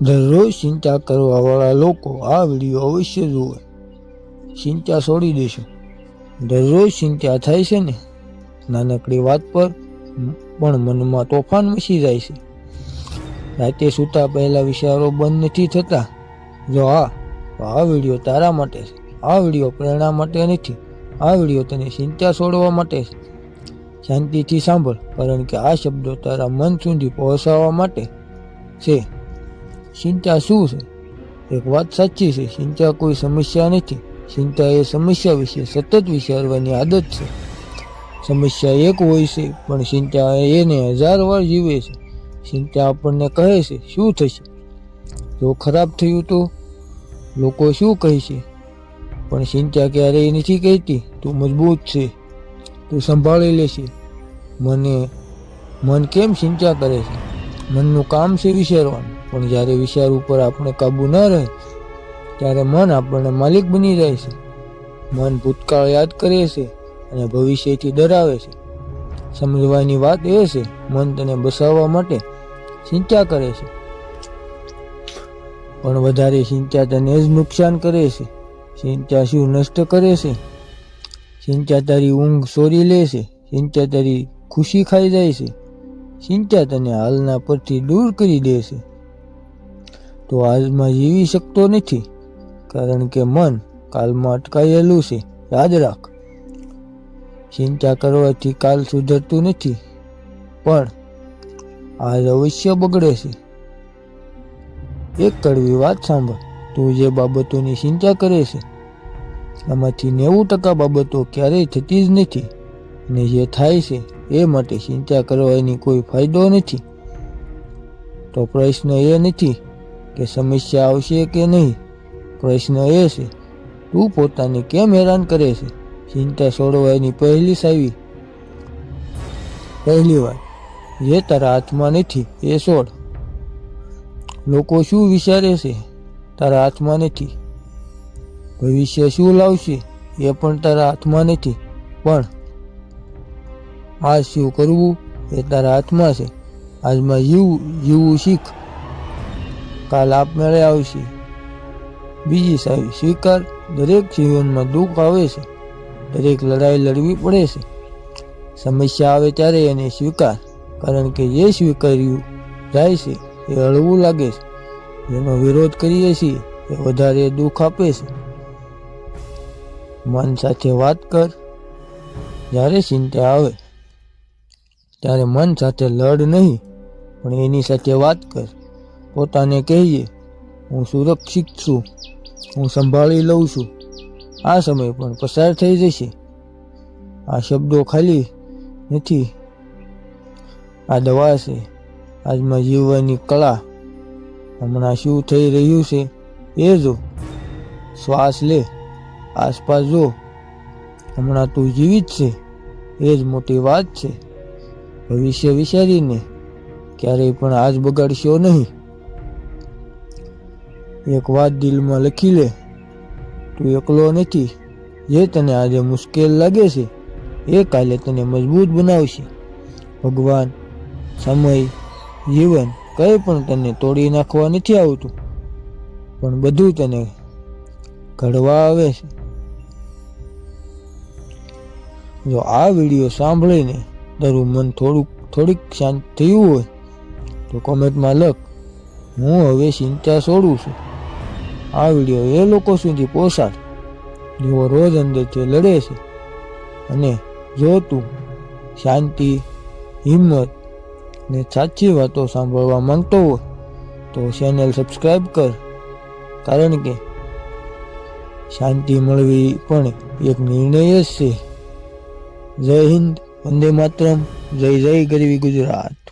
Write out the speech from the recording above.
દરરોજ ચિંતા કરવાવાળા લોકો આ વીડિયો અવશ્ય જુએ ચિંતા છોડી દેશો. દરરોજ ચિંતા થાય છે ને, નાનકડી વાત પર પણ મનમાં તોફાન મચી જાય છે. રાતે સૂતા પહેલાં વિચારો બંધ નથી થતા. જો હા આ વીડિયો તારા માટે છે. આ વીડિયો પ્રેરણા માટે નથી. આ વીડિયો તને ચિંતા છોડવા માટે છે. શાંતિથી સાંભળ, કારણ કે આ શબ્દો તારા મન સુધી પહોંચાડવા માટે છે. ચિંતા શું છે? એક વાત સાચી છે, ચિંતા કોઈ સમસ્યા નથી. ચિંતા એ સમસ્યા વિશે સતત વિચારવાની આદત છે. સમસ્યા એક હોય છે, પણ ચિંતા એને હજાર વાર જીવે છે. ચિંતા આપણને કહે છે, શું થશે? જો ખરાબ થયું તો? લોકો શું કહેશે? પણ ચિંતા ક્યારેય નથી કહેતી, તું મજબૂત છે, તું સંભાળી લેશે. મને, મન કેમ ચિંતા કરે છે? મનનું કામ છે વિચારવાનું. પણ જ્યારે વિચાર ઉપર આપણે કાબુ ન રહે, ત્યારે મન આપણને માલિક બની જાય છે. મન ભૂતકાળ યાદ કરે છે અને ભવિષ્યથી ડરાવે છે. સમજવાની વાત એ છે, મન તને બસાવવા માટે ચિંતા કરે છે. પણ વધારે ચિંતા તને જ નુકસાન કરે છે. ચિંતા શું નષ્ટ કરે છે? ચિંતા તારી ઊંઘ ચોરી લે છે. ચિંતા તારી ખુશી ખાઈ જાય છે. ચિંતા તને હાલના પરથી દૂર કરી દે છે. તો આજમાં જીવી શકતો નથી. કારણ કે મન કાલમાં અટકાયેલું છે. યાદ રાખ, ચિંતા કરવાથી કાલ સુધરતું નથી. પણ આજ અવશ્ય બગડે છે. એક કડવી વાત સાંભળ. તું જે બાબતોની ચિંતા કરે છે, આમાંથી નેવું ટકા બાબતો ક્યારેય થતી જ નથી. અને જે થાય છે, એ માટે ચિંતા કરવાની કોઈ ફાયદો નથી. તો પ્રશ્ન એ નથી કે સમસ્યા આવશે કે નહીં? પ્રશ્ન એ છે, તું પોતાને કેમ હેરાન કરે છે? ચિંતા છોડવાની પહેલી સાવી. પહેલી વાત, જે તારા હાથમાં નથી, એ છોડ. લોકો શું વિચારે છે? તારા હાથમાં નથી. ભવિષ્ય શું લાવશે? એ પણ તારા હાથમાં નથી. પણ આજ શું કરવું? એ તારા હાથમાં છે. આજમાં જીવ, જીવવું શીખ. કાલ આપમેળે આવશે. બીજી સાવી સ્વીકાર દરેક જીવનમાં દુઃખ આવે છે. દરેક લડાઈ લડવી પડે છે. સમસ્યા આવે ત્યારે એને સ્વીકાર, કારણ કે જે સ્વીકાર્યું જાય છે, એ હળવું લાગે છે. જેનો વિરોધ કરીએ છીએ, એ વધારે દુઃખ આપે છે. મન સાથે વાત કર, જ્યારે ચિંતા આવે. ત્યારે મન સાથે લડ નહીં, પણ એની સાથે વાત કર. પોતાને કહીએ, હું સુરક્ષિત છું, હું સંભાળી લઉં છું. આ સમય પણ પસાર થઈ જશે. આ શબ્દો ખાલી નથી. આ દવા છે. આજમાં જીવવાની કળા. હમણાં શું થઈ રહ્યું છે એ જો. શ્વાસ લે. આસપાસ જો. હમણાં તું જીવિત છે. એ જ મોટી વાત છે. ભવિષ્ય વિચારીને ક્યારેય પણ આજ બગાડશો નહીં. એક વાત દિલમાં લખી લે. તું એકલો નથી. જે તને આજે મુશ્કેલ લાગે છે, એ કાલે તને મજબૂત બનાવશે. ભગવાન, સમય, જીવન કંઈ પણ તને તોડી નાખવા નથી આવતું. પણ બધું તને ઘડવા આવે છે. જો આ વીડિયો સાંભળીને તારું મન થોડુંક, થોડીક શાંત થયું હોય, તો કોમેન્ટમાં લખ. હું હવે ચિંતા છોડું છું. આ વીડિયો એ લોકો સુધી પહોંચાડ જેઓ રોજ અંદરથી લડે છે અને જો તું શાંતિ, હિંમત ને સાચી વાતો સાંભળવા માંગતો હોય, તો ચેનલ સબસ્ક્રાઈબ કર. કારણ કે શાંતિ મળવી પણ એક નિર્ણય જ છે. જય હિન્દ, વંદે માતરમ, જય જય ગરવી ગુજરાત.